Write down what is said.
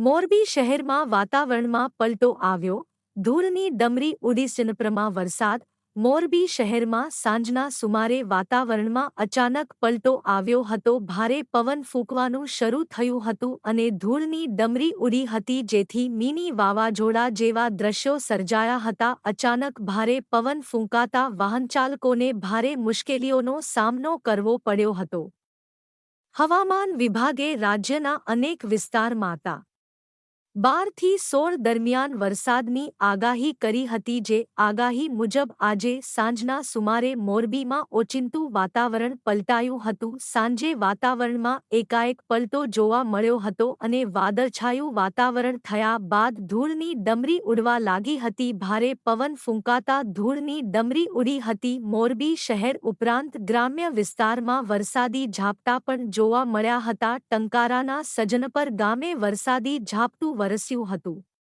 મોરબી શહેરમાં વાતાવરણમાં પલટો આવ્યો. ધૂળની ડમરી ઉડી સિનપ્રમાં વરસાદ. મોરબી શહેરમાં સાંજના સુમારે વાતાવરણમાં અચાનક પલટો આવ્યો હતો. ભારે પવન ફૂંકવાનું શરૂ થયું હતું અને ધૂળની ડમરી ઉડી હતી જેથી મિની વાવાઝોડા જેવા દ્રશ્યો સર્જાયા હતા. અચાનક ભારે પવન ફૂંકાતા વાહનચાલકોને ભારે મુશ્કેલીઓનો સામનો કરવો પડ્યો હતો. હવામાન વિભાગે રાજ્યના અનેક વિસ્તારમાં તા બારથી સોળ દરમિયાન વરસાદની આગાહી કરી હતી જે આગાહી મુજબ આજે સાંજના સુમારે મોરબીમાં ઓચિંતું વાતાવરણ પલટાયું હતું. સાંજે વાતાવરણમાં એકાએક પલટો જોવા મળ્યો હતો અને વાદળછાયું વાતાવરણ થયા બાદ ધૂળની ડમરી ઉડવા લાગી હતી. ભારે પવન ફૂંકાતા ધૂળની ડમરી ઉડી હતી. મોરબી શહેર ઉપરાંત ગ્રામ્ય વિસ્તારમાં વરસાદી ઝાપટા પણ જોવા મળ્યા હતા. ટંકારાના સજનપર ગામે વરસાદી ઝાપટું વરસ્યું હતું.